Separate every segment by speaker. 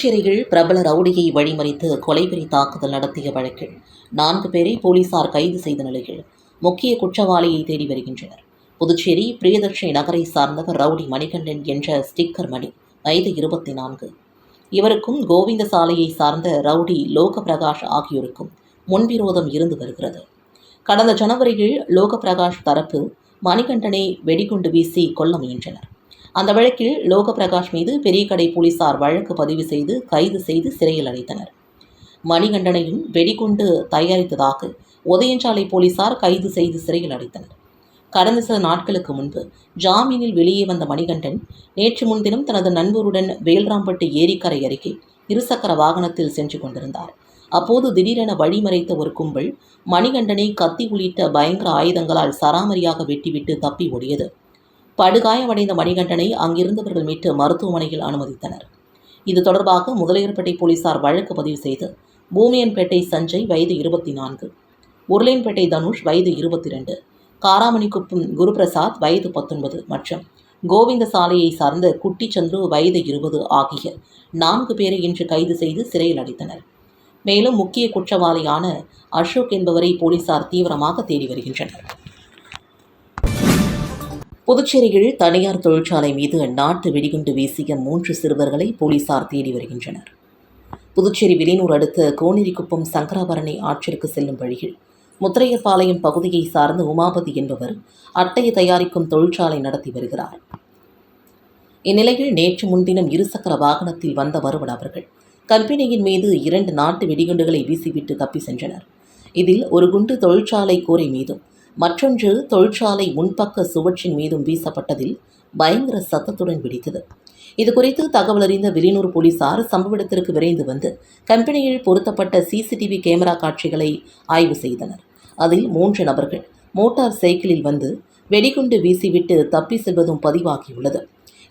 Speaker 1: புதுச்சேரியில் பிரபல ரவுடியை வழிமறித்து கொலைவெறி தாக்குதல் நடத்திய வழக்கில் நான்கு பேரை போலீசார் கைது செய்த நிலையில் முக்கிய குற்றவாளியை தேடி வருகின்றனர். புதுச்சேரி பிரியதர்ஷினி நகரை சார்ந்தவர் ரவுடி மணிகண்டன் என்ற ஸ்டிக்கர் மணி வயது இருபத்தி நான்கு இவருக்கும் கோவிந்த சாலையை சார்ந்த ரவுடி லோக பிரகாஷ் ஆகியோருக்கும் முன்விரோதம் இருந்து வருகிறது. கடந்த ஜனவரியில் லோக பிரகாஷ் தரப்பு மணிகண்டனை வெடிகுண்டு வீசி கொல்ல முயன்றனர். அந்த வழக்கில் லோக பிரகாஷ் மீது பெரியகடை போலீசார் வழக்கு பதிவு செய்து கைது செய்து சிறையில் அடைத்தனர். மணிகண்டனையும் வெடிகுண்டு தயாரித்ததாக உதயஞ்சாலை போலீசார் கைது செய்து சிறையில் அடைத்தனர். கடந்த சில நாட்களுக்கு முன்பு ஜாமீனில் வெளியே வந்த மணிகண்டன் நேற்று முன்தினம் தனது நண்பருடன் வேல்ராம்பட்டு ஏரிக்கரை அருகே இருசக்கர வாகனத்தில் சென்று கொண்டிருந்தார். அப்போது திடீரென வழிமறைத்த ஒரு கும்பல் மணிகண்டனை கத்தி உள்ளிட்ட பயங்கர ஆயுதங்களால் சராமரியாக வெட்டிவிட்டு தப்பி ஓடியது. படுகாயமடைந்த மணிகண்டனை அங்கிருந்தவர்கள் மீட்டு மருத்துவமனையில் அனுமதித்தனர். இது தொடர்பாக முதலியார்பேட்டை போலீசார் வழக்கு பதிவு செய்து பூமியன்பேட்டை சஞ்சய் வயது இருபத்தி நான்கு உருளையன்பேட்டை தனுஷ் வயது இருபத்தி ரெண்டு காராமணிக்குப்பம் குருபிரசாத் வயது பத்தொன்பது மற்றும் கோவிந்த சாலையை சார்ந்த குட்டிச்சந்துரு வயது இருபது ஆகிய நான்கு பேரை இன்று கைது செய்து சிறையில் அடைத்தனர். மேலும் முக்கிய குற்றவாளியான அசோக் என்பவரை போலீசார் தீவிரமாக தேடி வருகின்றனர். புதுச்சேரியில் தனியார் தொழிற்சாலை மீது நாட்டு வெடிகுண்டு வீசிய மூன்று சிறுவர்களை போலீசார் தேடி வருகின்றனர். புதுச்சேரி விலையூர் அடுத்த கோனேரிக்குப்பம் சங்கராபரணி ஆற்றிற்கு செல்லும் வழியில் முத்திரையர்பாளையம் பகுதியை சார்ந்த உமாபதி என்பவர் அட்டையை தயாரிக்கும் தொழிற்சாலை நடத்தி வருகிறார். இந்நிலையில் நேற்று முன்தினம் இருசக்கர வாகனத்தில் வந்த வருவன் அவர்கள் கம்பெனியின் மீது இரண்டு நாட்டு வெடிகுண்டுகளை வீசிவிட்டு தப்பி சென்றனர். இதில் ஒரு குண்டு தொழிற்சாலை கூரை மீதும் மற்றொன்று தொழிற்சாலை முன்பக்க சுவற்றின் மீதும் வீசப்பட்டதில் பயங்கர சத்தத்துடன் வெடித்தது. இது குறித்து தகவல் அறிந்த விலினூர் போலீசார் சம்பவ இடத்திற்கு விரைந்து வந்து கம்பெனியில் பொருத்தப்பட்ட சிசிடிவி கேமரா காட்சிகளை ஆய்வு செய்தனர். அதில் மூன்று நபர்கள் மோட்டார் சைக்கிளில் வந்து வெடிகுண்டு வீசிவிட்டு தப்பி செல்வதும் பதிவாகியுள்ளது.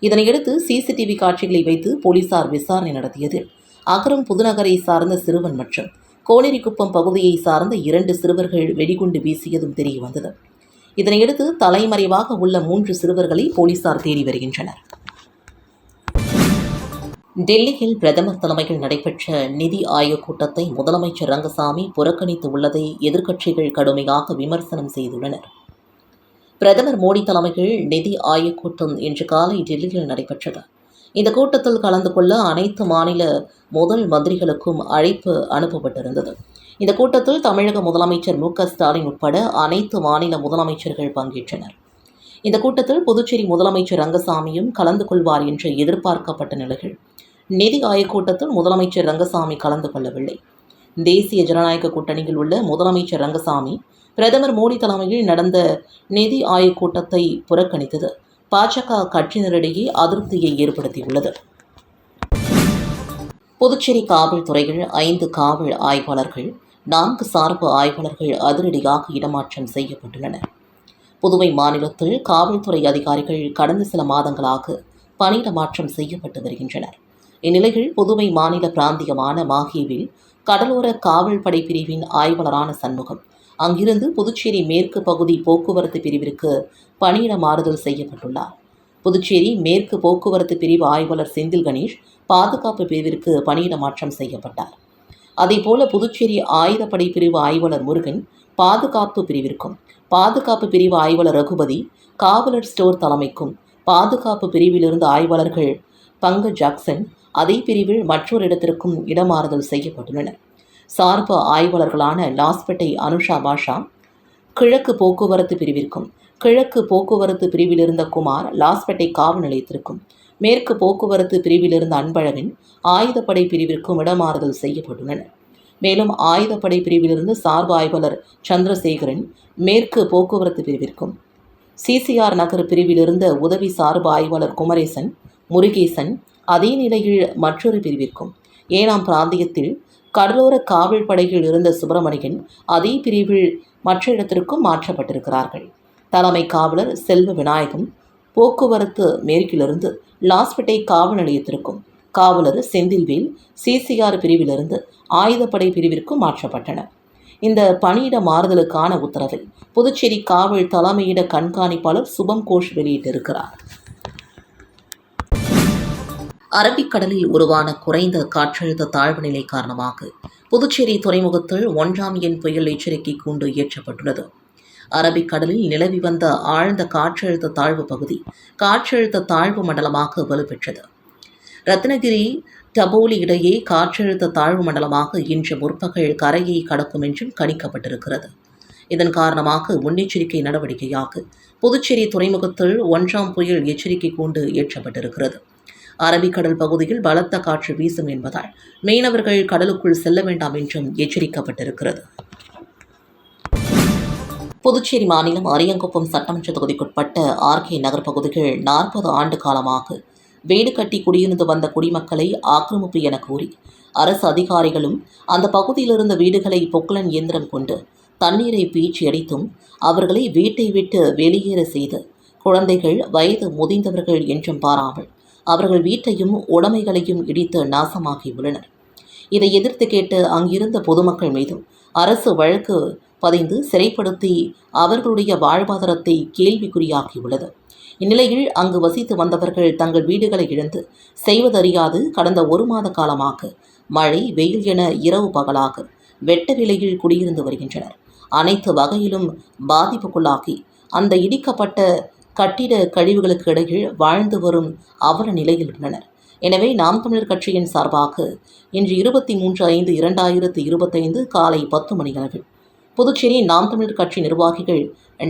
Speaker 1: இதனையடுத்து சிசிடிவி காட்சிகளை வைத்து போலீசார் விசாரணை நடத்தியதில் அகரம் புதுநகரை சார்ந்த சிறுவன் மற்றும் கோனேரிக்குப்பம் பகுதியை சார்ந்த இரண்டு சிறுவர்கள் வெடிகுண்டு வீசியதும் தெரிய வந்தது இதனையடுத்து தலைமறைவாக உள்ள மூன்று சிறுவர்களை போலீசார் தேடி வருகின்றனர். டெல்லியில் பிரதமர் தலைமையில் நடைபெற்ற நிதி ஆயோக் கூட்டத்தை முதலமைச்சர் ரங்கசாமி புறக்கணித்து உள்ளதை எதிர்க்கட்சிகள் கடுமையாக விமர்சனம் செய்துள்ளனர். பிரதமர் மோடி தலைமையில் நிதி ஆயோக் கூட்டம் இன்று காலை டெல்லியில் நடைபெற்றது. இந்த கூட்டத்தில் கலந்து கொள்ள அனைத்து மாநில முதல் மந்திரிகளுக்கும் அழைப்பு அனுப்பப்பட்டிருந்தது. இந்த கூட்டத்தில் தமிழக முதலமைச்சர் மு. ஸ்டாலின் உட்பட அனைத்து மாநில முதலமைச்சர்கள் பங்கேற்றனர். இந்த கூட்டத்தில் புதுச்சேரி முதலமைச்சர் ரங்கசாமியும் கலந்து கொள்வார் என்று எதிர்பார்க்கப்பட்ட நிலையில் நிதி ஆயோக் கூட்டத்தில் முதலமைச்சர் ரங்கசாமி கலந்து கொள்ளவில்லை. தேசிய ஜனநாயக கூட்டணியில் உள்ள முதலமைச்சர் ரங்கசாமி பிரதமர் மோடி தலைமையில் நடந்த நிதி ஆயோக் கூட்டத்தை புறக்கணித்தது. பாஜக கட்சியினரிடையே அதிருப்தியை ஏற்படுத்தியுள்ளது. புதுச்சேரி காவல்துறையில் ஐந்து காவல் ஆய்வாளர்கள் நான்கு சார்பு ஆய்வாளர்கள் அதிரடியாக இடமாற்றம் செய்யப்பட்டுள்ளனர் புதுவை மாநிலத்தில் காவல்துறை அதிகாரிகள் கடந்த சில மாதங்களாக பணியிடமாற்றம் செய்யப்பட்டு வருகின்றனர். இந்நிலையில் புதுவை மாநில பிராந்தியமான மாஹேவில் கடலோர காவல் படை பிரிவின் ஆய்வாளரான சண்முகம் அங்கிருந்து புதுச்சேரி மேற்கு பகுதி போக்குவரத்து பிரிவிற்கு பணியிட மாறுதல் செய்யப்பட்டுள்ளார். புதுச்சேரி மேற்கு போக்குவரத்து பிரிவு ஆய்வாளர் செந்தில் கணேஷ் பாதுகாப்பு பிரிவிற்கு பணியிட மாற்றம் செய்யப்பட்டார். அதேபோல புதுச்சேரி ஆயுதப்படை பிரிவு ஆய்வாளர் முருகன் பாதுகாப்பு பிரிவிற்கும் பாதுகாப்பு பிரிவு ஆய்வாளர் ரகுபதி காவலர் ஸ்டோர் தலைமைக்கும் பாதுகாப்பு பிரிவிலிருந்து ஆய்வாளர்கள் பங்க ஜாக்சன் அதே பிரிவில் மற்றொரு இடத்திற்கும் இடமாறுதல் செய்யப்பட்டுள்ளனர். சார்பு ஆய்வாளர்களான லாஸ்பேட்டை அனுஷா பாஷா கிழக்கு போக்குவரத்து பிரிவிற்கும் கிழக்கு போக்குவரத்து பிரிவிலிருந்த குமார் லாஸ்பேட்டை காவல் நிலையத்திற்கும் மேற்கு போக்குவரத்து பிரிவிலிருந்த அன்பழகன் ஆயுதப்படை பிரிவிற்கும் இடமாறுதல் செய்யப்பட்டுள்ளனர். மேலும் ஆயுதப்படை பிரிவிலிருந்து சார்பு ஆய்வாளர் சந்திரசேகரன் மேற்கு போக்குவரத்து பிரிவிற்கும் சிசிஆர் நகர் பிரிவிலிருந்த உதவி சார்பு ஆய்வாளர் குமரேசன் முருகேசன் அதே நிலையில் மற்றொரு பிரிவிற்கும் ஏனாம் பிராந்தியத்தில் கடலோர காவல் படையில் இருந்த சுப்பிரமணியன் அதே பிரிவில் மற்ற இடத்திற்கும் மாற்றப்பட்டிருக்கிறார்கள். தலைமை காவலர் செல்வ விநாயகம் போக்குவரத்து மேற்கிலிருந்து லாஸ்பேட்டை காவல் நிலையத்திற்கும் காவலர் செந்தில்வேல் சிசிஆர் பிரிவிலிருந்து ஆயுதப்படை பிரிவிற்கும் மாற்றப்பட்டனர் இந்த பணியிட மாறுதலுக்கான உத்தரவை புதுச்சேரி காவல் தலைமையிட கண்காணிப்பாளர் சுபம் கோஷ் வெளியிட்டிருக்கிறார். அரபிக்கடலில் உருவான குறைந்த காற்றழுத்த தாழ்வு நிலை காரணமாக புதுச்சேரி துறைமுகத்தில் ஒன்றாம் எண் புயல் எச்சரிக்கை கூண்டு ஏற்றப்பட்டுள்ளது அரபிக்கடலில் நிலவி வந்த ஆழ்ந்த காற்றழுத்த தாழ்வு பகுதி காற்றழுத்த தாழ்வு மண்டலமாக வலுப்பெற்றது. ரத்னகிரி டபோலி இடையே காற்றழுத்த தாழ்வு மண்டலமாக இன்று முற்பகல் கரையை கடக்கும் என்றும் கணிக்கப்பட்டிருக்கிறது. இதன் காரணமாக முன்னெச்சரிக்கை நடவடிக்கையாக புதுச்சேரி துறைமுகத்தில் ஒன்றாம் புயல் எச்சரிக்கை கூண்டு ஏற்றப்பட்டிருக்கிறது அரபிக்கடல் பகுதியில் பலத்த காற்று வீசும் என்பதால் மீனவர்கள் கடலுக்குள் செல்ல வேண்டாம் என்றும் எச்சரிக்கப்பட்டிருக்கிறது. புதுச்சேரி மாநிலம் அரியங்குப்பம் சட்டமன்ற தொகுதிக்குட்பட்ட ஆர்கே நகர் பகுதிகள் நாற்பது ஆண்டு காலமாக வீடு கட்டி குடியிருந்து வந்த குடிமக்களை ஆக்கிரமிப்பு என கூறி அரசு அதிகாரிகளும் அந்த பகுதியிலிருந்த வீடுகளை பொக்லன் இயந்திரம் கொண்டு தண்ணீரை பீச்சி அடித்தும் அவர்களை வீட்டை விட்டு வெளியேற செய்து குழந்தைகள் வயது முதிர்ந்தவர்கள் என்றும் பாராமல் அவர்கள் வீட்டையும் உடைமைகளையும் இடித்து நாசமாக்கியுள்ளனர் இதை எதிர்த்து கேட்டு அங்கிருந்த பொதுமக்கள் மீதும் அரசு வழக்கு பதிந்து சிறைப்படுத்தி அவர்களுடைய வாழ்வாதாரத்தை கேள்விக்குறியாகியுள்ளது. இந்நிலையில் அங்கு வசித்து வந்தவர்கள் தங்கள் வீடுகளை இழந்து செய்வதறியாது கடந்த ஒரு மாத காலமாக மழை வெயில் என இரவு பகலாக வெட்ட நிலையில் குடியிருந்து வருகின்றனர். அனைத்து வகையிலும் பாதிப்புக்குள்ளாகி அந்த இடிக்கப்பட்ட கட்டிட கழிவுகளுக்கு இடையில் வாழ்ந்து வரும் அவல நிலையில் உள்ளனர். எனவே நாம் தமிழர் கட்சியின் சார்பாக இன்று இருபத்தி மூன்று ஐந்து இரண்டாயிரத்து இருபத்தைந்து காலை பத்து மணியளவில் புதுச்சேரி நாம் தமிழர் கட்சி நிர்வாகிகள்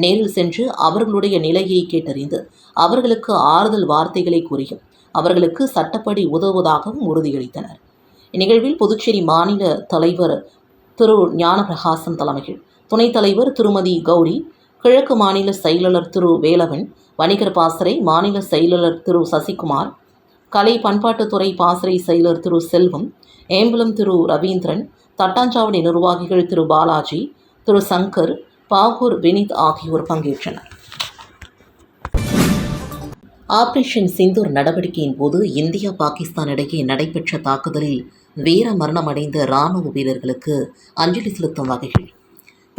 Speaker 1: நேரில் சென்று அவர்களுடைய நிலையை கேட்டறிந்து அவர்களுக்கு ஆறுதல் வார்த்தைகளை கூறியும் அவர்களுக்கு சட்டப்படி உதவுவதாகவும் உறுதியளித்தனர். இந்நிகழ்வில் புதுச்சேரி மாநில தலைவர் திரு ஞானபிரகாசம் தலைமையில் துணைத் தலைவர் திருமதி கௌரி கிழக்கு மாநில செயலாளர் திரு வேலவன் வணிகர் பாசறை மாநில செயலாளர் திரு சசிகுமார் கலை பண்பாட்டுத்துறை பாசறை செயலர் திரு செல்வம் ஏம்பலம் திரு ரவீந்திரன் தட்டாஞ்சாவடி நிர்வாகிகள் திரு பாலாஜி திரு சங்கர் பாகூர் வினித் ஆகியோர் பங்கேற்றனர். ஆபரேஷன் சிந்தூர் நடவடிக்கையின் போது இந்தியா பாகிஸ்தான் இடையே நடைபெற்ற தாக்குதலில் வீர மரணமடைந்த இராணுவ வீரர்களுக்கு அஞ்சலி செலுத்தும் வகையில்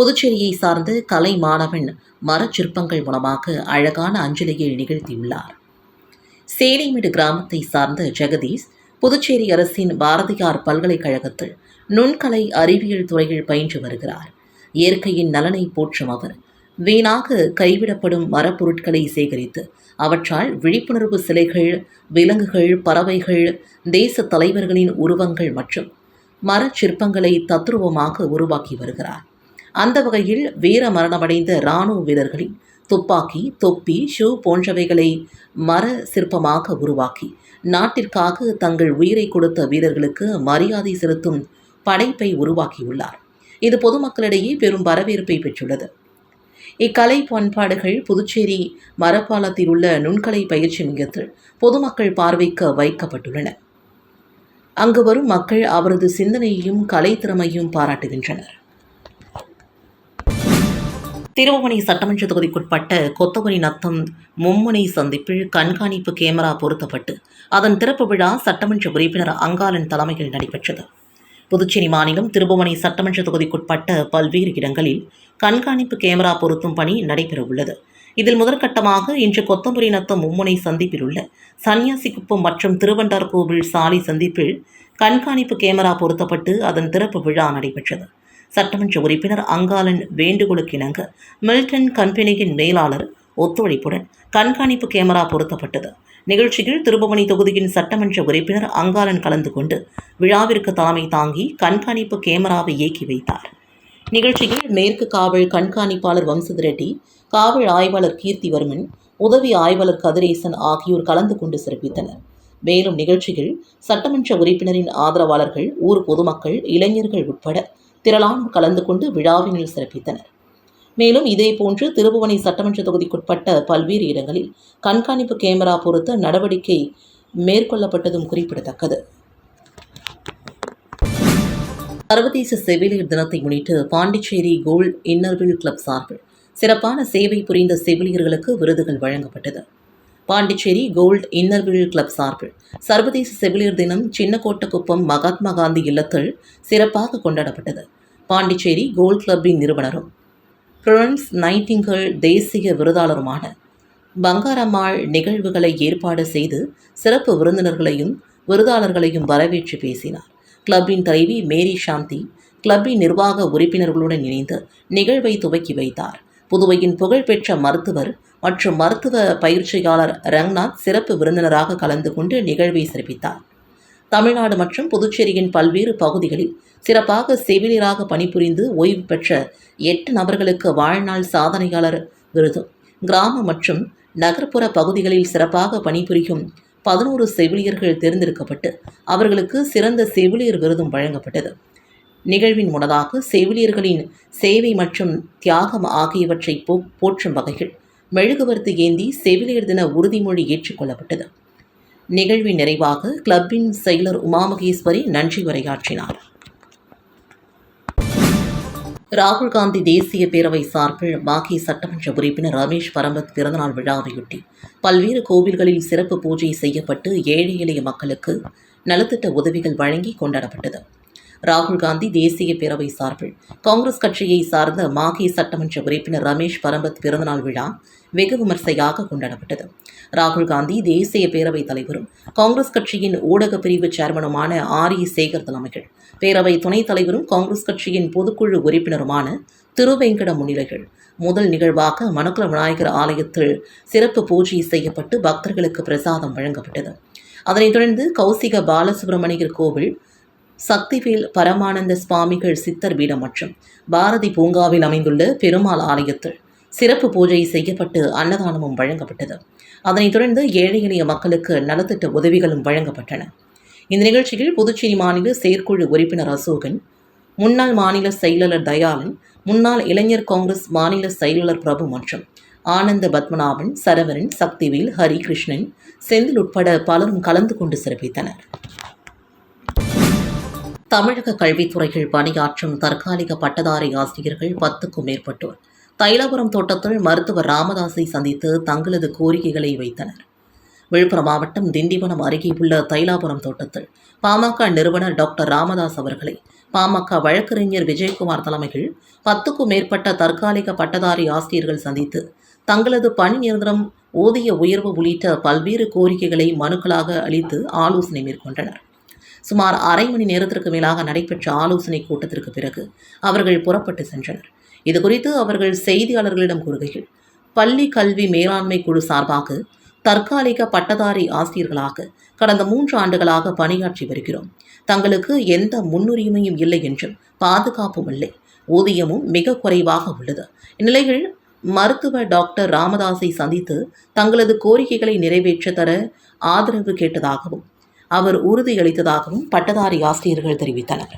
Speaker 1: புதுச்சேரியை சார்ந்த கலை மாணவன் மரச்சிற்பங்கள் மூலமாக அழகான அஞ்சலியை நிகழ்த்தியுள்ளார். சேலைமேடு கிராமத்தை சார்ந்த ஜெகதீஷ் புதுச்சேரி அரசின் பாரதியார் பல்கலைக்கழகத்தில் நுண்கலை அறிவியல் துறையில் பயின்று வருகிறார். இயற்கையின் நலனை போற்றும் அவர் வீணாக கைவிடப்படும் மரப்பொருட்களை சேகரித்து அவற்றால் விழிப்புணர்வு சிலைகள் விலங்குகள் பறவைகள் தேச தலைவர்களின் உருவங்கள் மற்றும் மரச் சிற்பங்களை தத்ரூபமாக உருவாக்கி வருகிறார். அந்த வகையில் வீர மரணமடைந்த இராணுவ வீரர்களின் துப்பாக்கி தொப்பி ஷூ போன்றவைகளை மர சிற்பமாக உருவாக்கி நாட்டிற்காக தங்கள் உயிரை கொடுத்த வீரர்களுக்கு மரியாதை செலுத்தும் படைப்பை உருவாக்கியுள்ளார். இது பொதுமக்களிடையே பெரும் வரவேற்பை பெற்றுள்ளது. இக்கலை பண்பாடுகள் புதுச்சேரி மரப்பாலத்தில் உள்ள நுண்கலை பயிற்சி மையத்தில் பொதுமக்கள் பார்வைக்கு வைக்கப்பட்டுள்ளன. அங்கு வரும் மக்கள் அவரது சிந்தனையையும் கலை திறமையும் பாராட்டுகின்றனர். திருவமணி சட்டமன்ற தொகுதிக்குட்பட்ட கொத்தவரி நத்தம் மும்முனை சந்திப்பில் கண்காணிப்பு கேமரா பொருத்தப்பட்டு அதன் திறப்பு விழா சட்டமன்ற உறுப்பினர் அங்காளன் தலைமையில் நடைபெற்றது. புதுச்சேரி மாநிலம் திருபுவனை சட்டமன்ற தொகுதிக்குட்பட்ட பல்வேறு இடங்களில் கண்காணிப்பு கேமரா பொருத்தும் பணி நடைபெறவுள்ளது. இதில் முதற்கட்டமாக இன்று கொத்தமுறை நத்தம் மும்முனை சந்திப்பில் உள்ள சன்னியாசிக்குப்பம் மற்றும் திருவண்டார் கோவில் சாலை சந்திப்பில் கண்காணிப்பு கேமரா பொருத்தப்பட்டு அதன் திறப்பு விழா நடைபெற்றது. சட்டமன்ற உறுப்பினர் அங்காளன் வேண்டுகோளுக்கிணங்க மில்டன் கம்பெனியின் மேலாளர் ஒத்துழைப்புடன் கண்காணிப்பு கேமரா பொருத்தப்பட்டது. நிகழ்ச்சியில் திருபவனி தொகுதியின் சட்டமன்ற உறுப்பினர் அங்காளன் கலந்து கொண்டு விழாவிற்கு தலைமை தாங்கி கண்காணிப்பு கேமராவை இயக்கி வைத்தார். நிகழ்ச்சியில் மேற்கு காவல் கண்காணிப்பாளர் வம்சத் ரெட்டி காவல் ஆய்வாளர் கீர்த்திவர்மன் உதவி ஆய்வாளர் கதிரேசன் ஆகியோர் கலந்து கொண்டு சிறப்பித்தனர். மேலும் நிகழ்ச்சியில் சட்டமன்ற உறுப்பினரின் ஆதரவாளர்கள் ஊர் பொதுமக்கள் இளைஞர்கள் உட்பட திரளானோர் கலந்து கொண்டு விழாவினில் சிறப்பித்தனர். மேலும் இதேபோன்று திருபுவனை சட்டமன்ற தொகுதிக்குட்பட்ட பல்வேறு இடங்களில் கண்காணிப்பு கேமரா பொருத்த நடவடிக்கை மேற்கொள்ளப்பட்டதும் குறிப்பிடத்தக்கது. சர்வதேச செவிலியர் தினத்தை முன்னிட்டு பாண்டிச்சேரி கோல்ட் இன்னர்வில் கிளப் சார்பில் சிறப்பான சேவை புரிந்த செவிலியர்களுக்கு விருதுகள் வழங்கப்பட்டது. பாண்டிச்சேரி கோல்ட் இன்னர்வில் கிளப் சார்பில் சர்வதேச செவிலியர் தினம் சின்னக்கோட்டக்குப்பம் மகாத்மா காந்தி இல்லத்தில் சிறப்பாக கொண்டாடப்பட்டது. பாண்டிச்சேரி கோல்ட் கிளப்பின் நிறுவனரும் ஃப்ளோரன்ஸ் நைட்டிங்கல் தேசிய விருதாளருமான பங்காரம்மாள் நிகழ்வுகளை ஏற்பாடு செய்து சிறப்பு விருந்தினர்களையும் விருதாளர்களையும் வரவேற்று பேசினார். கிளப்பின் தலைவி மேரி சாந்தி கிளப்பின் நிர்வாக உறுப்பினர்களுடன் இணைந்து நிகழ்வை துவக்கி வைத்தார். புதுவையின் புகழ்பெற்ற மருத்துவர் மற்றும் மருத்துவ பயிற்சியாளர் ரங்நாத் சிறப்பு விருந்தினராக கலந்து கொண்டு நிகழ்வை சிறப்பித்தார். தமிழ்நாடு மற்றும் புதுச்சேரியின் பல்வேறு பகுதிகளில் சிறப்பாக செவிலியராக பணிபுரிந்து ஓய்வு பெற்ற எட்டு நபர்களுக்கு வாழ்நாள் சாதனையாளர் விருதும் கிராம மற்றும் நகர்ப்புற பகுதிகளில் சிறப்பாக பணிபுரியும் பதினோரு செவிலியர்கள் தேர்ந்தெடுக்கப்பட்டு அவர்களுக்கு சிறந்த செவிலியர் விருதும் வழங்கப்பட்டது. நிகழ்வின் முன்னதாக செவிலியர்களின் சேவை மற்றும் தியாகம் ஆகியவற்றை போ போற்றும் வகையில் மெழுகுவர்த்தி ஏந்தி செவிலியர் தின உறுதிமொழி ஏற்றுக்கொள்ளப்பட்டது நிகழ்வின் நிறைவாக கிளப்பின் செயலர் உமாமகேஸ்வரி நன்றி உரையாற்றினார். ராகுல் காந்தி தேசிய பேரவை சார்பில் பாக்கி சட்டமன்ற உறுப்பினர் ரமேஷ் பரம்பத் பிறந்தநாள் விழாவையொட்டி பல்வேறு கோவில்களில் சிறப்பு பூஜை செய்யப்பட்டு ஏழை எளிய மக்களுக்கு நலத்திட்ட உதவிகள் வழங்கி கொண்டாடப்பட்டது. ராகுல் காந்தி தேசிய பேரவை சார்பில் காங்கிரஸ் கட்சியை சார்ந்த மாகி சட்டமன்ற உறுப்பினர் ரமேஷ் பரம்பத் பிறந்தநாள் விழா வெகு விமர்சையாக கொண்டாடப்பட்டது. ராகுல் காந்தி தேசிய பேரவைத் தலைவரும் காங்கிரஸ் கட்சியின் ஊடக பிரிவு சேர்மனுமான ஆர். இ. சேகர் தலைமைகள் பேரவை துணைத் தலைவரும் காங்கிரஸ் கட்சியின் பொதுக்குழு உறுப்பினருமான திருவேங்கட முன்னிலைகள். முதல் நிகழ்வாக மணக்குள விநாயகர் ஆலயத்தில் சிறப்பு பூஜை செய்யப்பட்டு பக்தர்களுக்கு பிரசாதம் வழங்கப்பட்டது. அதனைத் தொடர்ந்து கௌசிக பாலசுப்பிரமணியர் கோவில் சக்திவேல் பரமானந்த சுவாமிகள் சித்தர் பீடம் மற்றும் பாரதி பூங்காவில் அமைந்துள்ள பெருமாள் ஆலயத்தில் சிறப்பு பூஜை செய்யப்பட்டு அன்னதானமும் வழங்கப்பட்டது. அதனைத் தொடர்ந்து ஏழை எளிய மக்களுக்கு நலத்திட்ட உதவிகளும் வழங்கப்பட்டன. இந்த நிகழ்ச்சியில் புதுச்சேரி மாநில செயற்குழு உறுப்பினர் அசோகன் முன்னாள் மாநில செயலாளர் தயாளன் முன்னாள் இளைஞர் காங்கிரஸ் மாநில செயலாளர் பிரபு மற்றும் ஆனந்த பத்மநாபன் சரவரன் சக்திவேல் ஹரி கிருஷ்ணன் செந்தில் உட்பட பலரும் கலந்து கொண்டு சிறப்பித்தனர். தமிழக கல்வித்துறையில் பணியாற்றும் தற்காலிக பட்டதாரி ஆசிரியர்கள் பத்துக்கும் மேற்பட்டோர். தைலாபுரம் தோட்டத்தில் மருத்துவர் ராமதாஸை சந்தித்து தங்களது கோரிக்கைகளை வைத்தனர். விழுப்புரம் மாவட்டம் திண்டிவனம் அருகே உள்ள தைலாபுரம் தோட்டத்தில் பாமக நிறுவனர் டாக்டர் ராமதாஸ் அவர்களை பாமக வழக்கறிஞர் விஜயகுமார் தலைமையில் பத்துக்கும் மேற்பட்ட தற்காலிக பட்டதாரி ஆசிரியர்கள் சந்தித்து தங்களது பணி நிரந்தரம் ஊதிய உயர்வு உள்ளிட்ட பல்வேறு கோரிக்கைகளை மனுக்களாக அளித்து ஆலோசனை மேற்கொண்டனர். சுமார் அரை மணி நேரத்திற்கு மேலாக நடைபெற்ற ஆலோசனை கூட்டத்திற்கு பிறகு அவர்கள் புறப்பட்டு சென்றனர். இதுகுறித்து அவர்கள் செய்தியாளர்களிடம் கூறுகையில் பள்ளி கல்வி மேலாண்மை குழு சார்பாக தற்காலிக பட்டதாரி ஆசிரியர்களாக கடந்த மூன்று ஆண்டுகளாக பணியாற்றி வருகிறோம். தங்களுக்கு எந்த முன்னுரிமையும் இல்லை என்றும் பாதுகாப்பும் இல்லை. ஊதியமும் மிக குறைவாக உள்ளது. இந்நிலையில் மருத்துவ டாக்டர் ராமதாஸை சந்தித்து தங்களது கோரிக்கைகளை நிறைவேற்ற தர ஆதரவு கேட்டதாகவும் அவர் உறுதியளித்ததாகவும் பட்டதாரி ஆசிரியர்கள் தெரிவித்தனர்.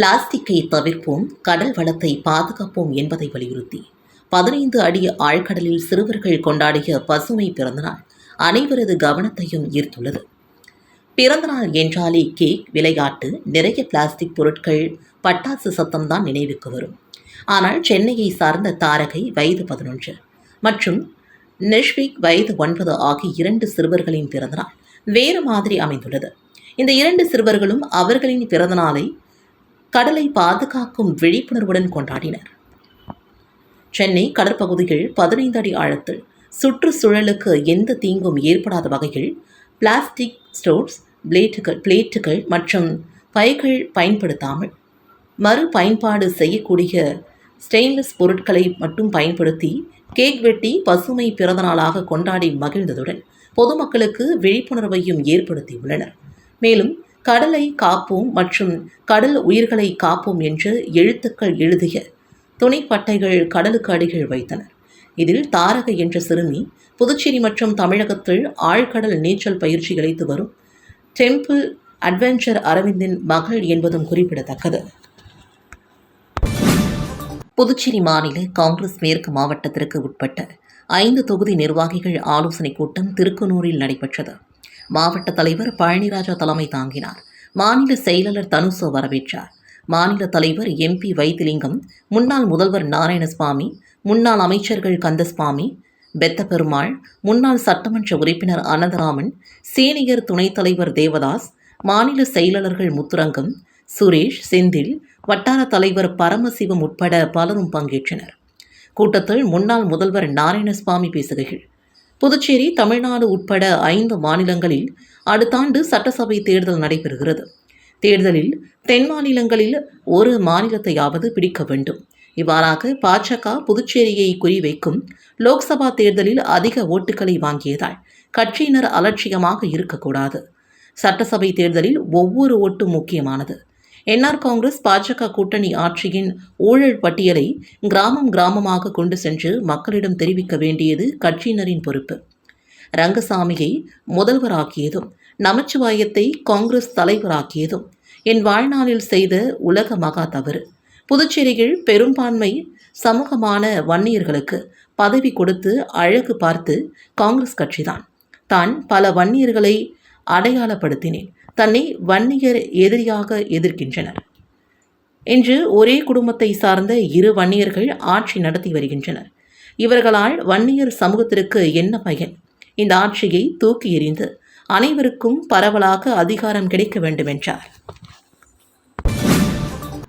Speaker 1: பிளாஸ்டிக்கை தவிர்ப்போம் கடல் வளத்தை பாதுகாப்போம் என்பதை வலியுறுத்தி பதினைந்து அடி ஆழ்கடலில் சிறுவர்கள் கொண்டாடிய பசுமை பிறந்தநாள் அனைவரது கவனத்தையும் ஈர்த்துள்ளது. பிறந்தநாள் என்றாலே கேக் விளையாட்டு நிறைய பிளாஸ்டிக் பொருட்கள் பட்டாசு சத்தம்தான் நினைவுக்கு வரும். ஆனால் சென்னையை சார்ந்த தாரகை வயது பதினொன்று மற்றும் நிஷ்விக் வயது ஒன்பது ஆகிய இரண்டு சிறுவர்களின் பிறந்தநாள் வேறு மாதிரி அமைந்துள்ளது. இந்த இரண்டு சிறுவர்களும் அவர்களின் பிறந்தநாளை கடலை பாதுகாக்கும் விழிப்புணர்வுடன் கொண்டாடினர். சென்னை கடற்பகுதியில் பதினைந்து அடி ஆழத்தில் சுற்றுச்சூழலுக்கு எந்த தீங்கும் ஏற்படாத வகையில் பிளாஸ்டிக் ஸ்டோர்ஸ் பிளேட்டுகள் பிளேட்டுகள் மற்றும் பைகள் பயன்படுத்தாமல் மறு பயன்பாடு செய்யக்கூடிய ஸ்டெயின்லெஸ் பொருட்களை மட்டும் பயன்படுத்தி கேக் வெட்டி பசுமை பிறந்தநாளாக கொண்டாடி மகிழ்ந்ததுடன் பொதுமக்களுக்கு விழிப்புணர்வையும் ஏற்படுத்தியுள்ளனர். மேலும் கடலை காப்போம் மற்றும் கடல் உயிர்களை காப்போம் என்று எழுத்துக்கள் எழுதிய துணைப்பட்டைகள் கடலுக்கு அடிகள் வைத்தனர். இதில் தாரக என்ற சிறுமி புதுச்சேரி மற்றும் தமிழகத்தில் ஆழ்கடல் நீச்சல் பயிற்சி அளித்து வரும் டெம்பிள் அட்வென்ச்சர் அரவிந்தின் மகள் என்பதும் குறிப்பிடத்தக்கது. புதுச்சேரி மாநில காங்கிரஸ் மேற்கு மாவட்டத்திற்கு உட்பட்ட ஐந்து தொகுதி நிர்வாகிகள் ஆலோசனைக் கூட்டம் திருக்குனூரில் நடைபெற்றது. மாவட்ட தலைவர் பழனிராஜா தலைமை தாங்கினார். மாநில செயலாளர் தனுசு வரவேற்றார். மாநில தலைவர் எம்பி வைத்திலிங்கம் முன்னாள் முதல்வர் நாராயணசுவாமி முன்னாள் அமைச்சர்கள் கந்தசுவாமி பெத்தபெருமாள் முன்னாள் சட்டமன்ற உறுப்பினர் அனந்தராமன் சீனியர் துணைத் தலைவர் தேவதாஸ் மாநில செயலாளர்கள் முத்துரங்கம் சுரேஷ் செந்தில் வட்டார தலைவர் பரமசிவம் உட்பட பலரும் பங்கேற்றனர். கூட்டத்தில் முன்னாள் முதல்வர் நாராயணசுவாமி பேசுகையில் புதுச்சேரி தமிழ்நாடு உட்பட ஐந்து மாநிலங்களில் அடுத்த ஆண்டு சட்டசபை தேர்தல் நடைபெறுகிறது. தேர்தலில் தென் மாநிலங்களில் ஒரு மாநிலத்தையாவது பிடிக்க வேண்டும். இவ்வாறாக பாஜக புதுச்சேரியை குறிவைக்கும் லோக்சபா தேர்தலில் அதிக ஓட்டுகளை வாங்கியதால் கட்சியினர் அலட்சியமாக இருக்கக்கூடாது. சட்டசபை தேர்தலில் ஒவ்வொரு ஓட்டும் முக்கியமானது. என்ஆர் காங்கிரஸ் பாஜக கூட்டணி ஆட்சியின் ஊழல் பட்டியலை கிராமம் கிராமமாக கொண்டு சென்று மக்களிடம் தெரிவிக்க வேண்டியது கட்சியினரின் பொறுப்பு. ரங்கசாமியை முதல்வராக்கியதும் நமச்சிவாயத்தை காங்கிரஸ் தலைவராக்கியதும் என் வாழ்நாளில் செய்த உலக மகா தவறு. புதுச்சேரியில் பெரும்பான்மை சமூகமான வன்னியர்களுக்கு பதவி கொடுத்து அழகு பார்த்து காங்கிரஸ் கட்சிதான். தான் பல வன்னியர்களை அடையாளப்படுத்தினேன். தன்னை வன்னியர் எதிரியாக எதிர்க்கின்றனர். இன்று ஒரே குடும்பத்தை சார்ந்த இரு வன்னியர்கள் ஆட்சி நடத்தி வருகின்றனர். இவர்களால் வன்னியர் சமூகத்திற்கு என்ன பயன்? இந்த ஆட்சியை தூக்கி எறிந்து அனைவருக்கும் பரவலாக அதிகாரம் கிடைக்க வேண்டும் என்றார்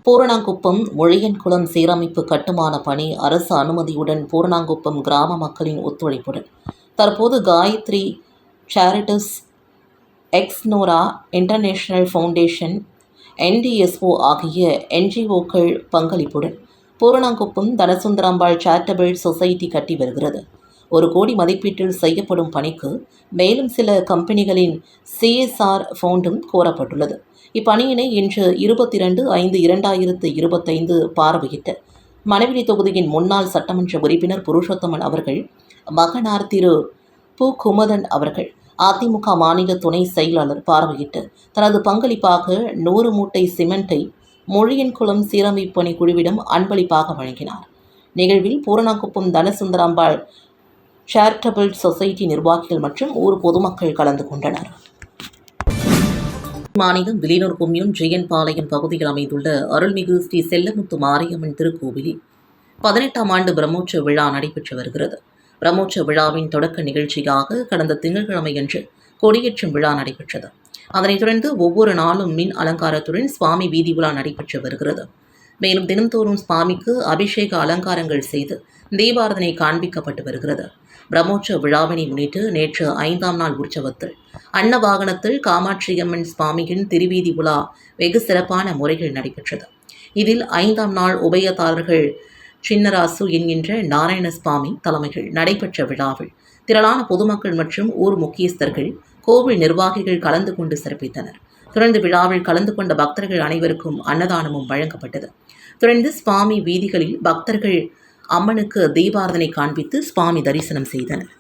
Speaker 1: பூரணாங்குப்பம் ஒழியன்குளம் சீரமைப்பு கட்டுமான பணி அரசு அனுமதியுடன் பூரணாங்குப்பம் கிராம மக்களின் ஒத்துழைப்புடன் தற்போது Gayathri charities Exnora international foundation NDSO ஆகிய என்ஜிஓக்கள் பங்களிப்புடன் பூரணாங்குப்பம் தனசுந்தராம்பாள் சேரிட்டபிள் சொசைட்டி கட்டி வருகிறது. ஒரு கோடி மதிப்பீட்டில் செய்யப்படும் பணிக்கு மேலும் சில கம்பெனிகளின் சிஎஸ்ஆர் ஃபவுண்டும் கோரப்பட்டுள்ளது. இப்பணியினை இன்று இருபத்தி ரெண்டு ஐந்து இரண்டாயிரத்து இருபத்தைந்து பார்வையிட்ட மணவெளி தொகுதியின் முன்னாள் சட்டமன்ற உறுப்பினர் புருஷோத்தமன் அவர்கள் மகனார் திரு. பு. குமதன் அவர்கள் அதிமுக மாநில துணை செயலாளர் பார்வையிட்டு தனது பங்களிப்பாக நூறு மூட்டை சிமெண்டை மொழியன்குளம் சீரமைப்பு பணி குழுவிடம் அன்பளிப்பாக வழங்கினார். நிகழ்வில் பூரணாக்குப்பம் தனசுந்தராம்பாள் சேரிட்டபிள் சொசைட்டி நிர்வாகிகள் மற்றும் ஊர் பொதுமக்கள் கலந்து கொண்டனர். மாநிலம் விலினூர் கும்யூன் ஜெயன் பாளையம் பகுதியில் அமைந்துள்ள அருள்மிகு ஸ்ரீ செல்லமுத்து மாரியம்மன் திருக்கோவிலில் பதினெட்டாம் ஆண்டு பிரம்மோற்சவ விழா நடைபெற்று வருகிறது. பிரம்மோற்சவ விழாவின் தொடக்க நிகழ்ச்சியாக கடந்த திங்கட்கிழமையன்று கொடியேற்றும் விழா நடைபெற்றது. அதனைத் தொடர்ந்து ஒவ்வொரு நாளும் மின் அலங்காரத்துடன் சுவாமி வீதி உலா நடைபெற்று வருகிறது. மேலும் தினம்தோறும் சுவாமிக்கு அபிஷேக அலங்காரங்கள் செய்து தீபாரதனை காண்பிக்கப்பட்டு வருகிறது. பிரம்மோற்சவ விழாவினை முன்னிட்டு நேற்று ஐந்தாம் நாள் உற்சவத்தில் அன்னவாகனத்தில் காமாட்சியம்மன் சுவாமியின் திருவீதி உலா வெகு சிறப்பான முறைகள் நடைபெற்றது. இதில் ஐந்தாம் நாள் உபயதாரர்கள் சின்னராசு என்கின்ற நாராயணசுவாமி தலைமையில் நடைபெற்ற விழாவில் திரளான பொதுமக்கள் மற்றும் ஊர் முக்கியஸ்தர்கள் கோவில் நிர்வாகிகள் கலந்து கொண்டு சிறப்பித்தனர். தொடர்ந்து விழாவில் கலந்து கொண்ட பக்தர்கள் அனைவருக்கும் அன்னதானமும் வழங்கப்பட்டது. தொடர்ந்து சுவாமி வீதிகளில் பக்தர்கள் அம்மனுக்கு தீபாரதனை காண்பித்து சுவாமி தரிசனம் செய்தனர்.